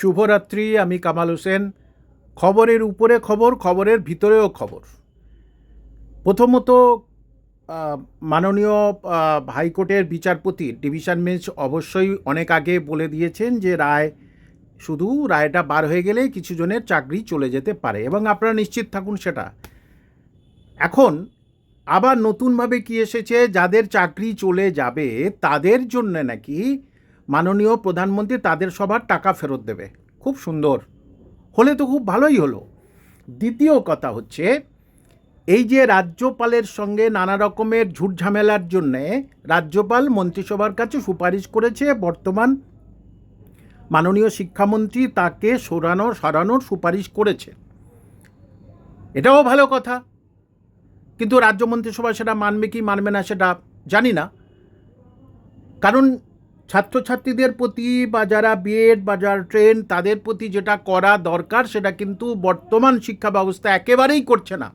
শুভরাত্রি, আমি কামাল হোসেন। খবরের উপরে খবর, খবরের ভিতরেও খবর। প্রথমত মাননীয় হাইকোর্টের বিচারপতি ডিভিশন বেঞ্চ অবশ্যই অনেক আগে বলে দিয়েছেন যে রায়, শুধু রায়টা বার হয়ে গেলে কিছু জনের চাকরি চলে যেতে পারে এবং আপনারা নিশ্চিত থাকুন সেটা। এখন, আবার নতুনভাবে কি এসেছে? যাদের চাকরি চলে যাবে, তাদের জন্য নাকি মাননীয় প্রধানমন্ত্রী তাদের সবার টাকা ফেরত দেবে। খুব সুন্দর। হলে তো খুব ভালোই হলো। দ্বিতীয় কথা হচ্ছে, এই যে রাজ্যপালের সঙ্গে নানা রকমের ঝুট ঝামেলার জন্যে রাজ্যপাল মন্ত্রিসভার কাছে সুপারিশ করেছে, বর্তমান মাননীয় শিক্ষামন্ত্রী তাকে সরানোর সরানোর সুপারিশ করেছে। এটাও ভালো কথা। কিন্তু রাজ্য মন্ত্রিসভা সেটা মানবে কি, মানবে না সেটা জানি না। কারণ ছাত্রছাত্রীদের প্রতি বা যারা বিএড বা যারা ট্রেন তাদের প্রতি যেটা করা দরকার, সেটা কিন্তু বর্তমান শিক্ষা ব্যবস্থা একেবারেই করছে না।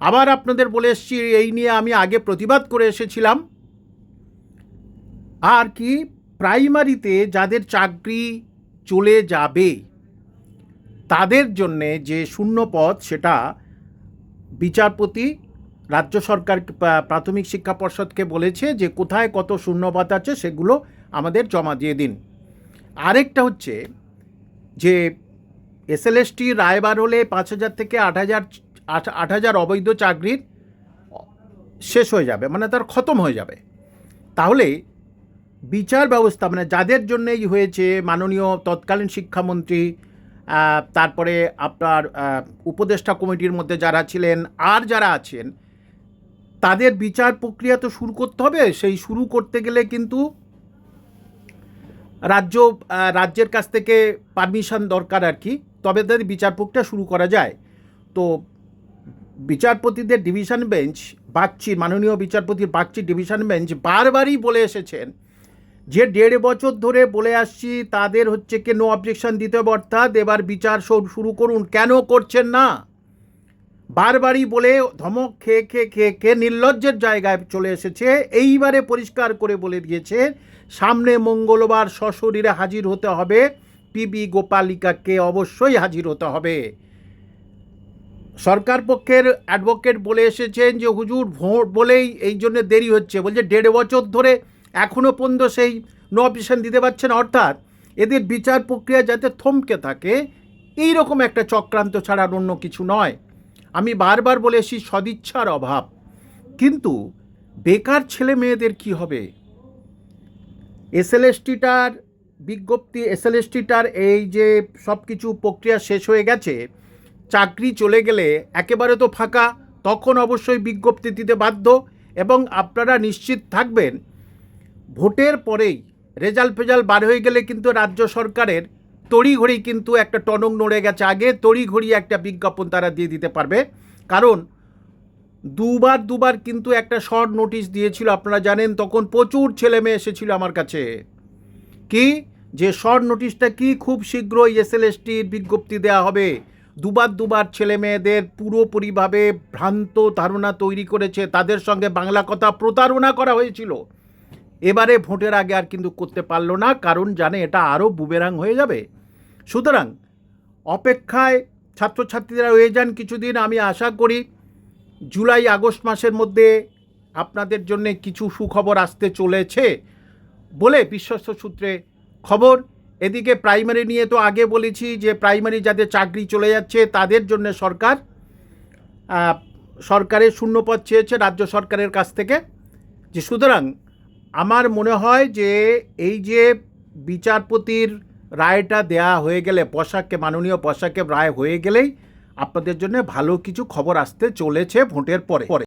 আবার আপনাদের বলে এসেছি, এই নিয়ে আমি আগে প্রতিবাদ করে এসেছিলাম। আর কি, প্রাইমারিতে যাদের চাকরি চলে যাবে, তাদের জন্যে যে শূন্য পদ, সেটা বিচারপতি রাজ্য সরকার প্রাথমিক শিক্ষা পর্ষদকে বলেছে যে কোথায় কত শূন্যপাত আছে সেগুলো আমাদের জমা দিয়ে দিন। আরেকটা হচ্ছে যে এসএলএসটি রায়বার হলে পাঁচ হাজার থেকে আট হাজার আট হাজার অবৈধ চাকরির শেষ হয়ে যাবে মানে তার খতম হয়ে যাবে। তাহলে বিচার ব্যবস্থা মানে যাদের জন্যই হয়েছে মাননীয় তৎকালীন শিক্ষামন্ত্রী তারপরে আপনার উপদেষ্টা কমিটির মধ্যে যারা ছিলেন, আর যারা আছেন তাদের বিচার প্রক্রিয়া তো শুরু করতে হবে, সেই শুরু করতে গেলে কিন্তু রাজ্য রাজ্যের কাছ থেকে পারমিশন দরকার আর কি। তবে তাদের বিচার প্রক্রিয়া শুরু করা যায়। তো বিচারপতিদের ডিভিশন বেঞ্চ বাগচি, মাননীয় বিচারপতির বাগচি ডিভিশন বেঞ্চ বারবারই বলে এসেছেন যে দেড় বছর ধরে বলে আসছি, তাদের হচ্ছে কি নো অবজেকশন দিতে হবে, অর্থাৎ এবার বিচার শুরু করুন। কেন করছেন না? বারবারই বলে ধমক খেয়ে খেয়ে খেয়ে খেয়ে নির্লজ্জের জায়গায় চলে এসেছে। এইবারে পরিষ্কার করে বলে দিয়েছে, সামনে মঙ্গলবার সশরীরে হাজির হতে হবে। পিবি গোপালিকাকে অবশ্যই হাজির হতে হবে। সরকার পক্ষের অ্যাডভোকেট বলে এসেছেন যে, হুজুর ভোট বলেই এই জন্য দেরি হচ্ছে। বলছে, দেড় বছর ধরে এখনও পর্যন্ত সেই নো অপশন দিতে পারছেন অর্থাৎ এদের বিচার প্রক্রিয়া যাতে থমকে থাকে এই রকম একটা চক্রান্ত ছাড়া অন্য কিছু নয়। আমি বারবার বলে এসেছি, সদিচ্ছার অভাব। কিন্তু বেকার ছেলে মেয়েদের কি হবে? এসএলএসটিটার বিজ্ঞপ্তি, এসএলএসটিটার এই যে সব কিছু প্রক্রিয়া শেষ হয়ে গেছে, চাকরি চলে গেলে একেবারে তো ফাঁকা, তখন অবশ্যই বিজ্ঞপ্তি দিতে বাধ্য এবং আপনারা নিশ্চিত থাকবেন, ভোটের পরেই রেজাল্ট ফেজাল্ট বার হয়ে গেলে কিন্তু রাজ্য সরকারের তড়িঘড়ি কিন্তু একটা টনক নড়ে গেছে আগে, তড়িঘড়ি একটা বিজ্ঞাপন তারা দিয়ে দিতে পারবে। কারণ দুবার দুবার কিন্তু একটা শর্ট নোটিশ দিয়েছিল, আপনারা জানেন, তখন প্রচুর ছেলে মেয়ে এসেছিল আমার কাছে। কি? যে শর্ট নোটিশটা কি খুব শীঘ্রই এসএলএসটির বিজ্ঞপ্তি দেওয়া হবে। দুবার দুবার ছেলে মেয়েদের পুরোপুরিভাবে ভ্রান্ত ধারণা তৈরি করেছে, তাদের সঙ্গে বাংলা কথা প্রতারণা করা হয়েছিল। এবারে ভোটের আগে আর কিন্তু করতে পারল না, কারণ জানে এটা আরও বুবেরাং হয়ে যাবে। সুতরাং অপেক্ষায় ছাত্রছাত্রীরা রয়ে যান কিছুদিন। আমি আশা করি জুলাই, আগস্ট মাসের মধ্যে আপনাদের জন্য কিছু সুখবর আসতে চলেছে বলে বিশ্বস্ত সূত্রে খবর। এদিকে প্রাইমারি নিয়ে তো আগে বলেছি যে প্রাইমারি যাদের চাকরি চলে যাচ্ছে, তাদের জন্য সরকার সরকারের শূন্যপদ চেয়েছে রাজ্য সরকারের কাছ থেকে। যে সুতরাং আমার মনে হয় যে এই যে বিচারপতির রায়টা দেয়া হয়ে গেলে, পোশাককে, মাননীয় পোশাকে রায় হয়ে গেলেই আপনাদের জন্য ভালো কিছু খবর আসতে চলেছে ভোটের পরে পরে।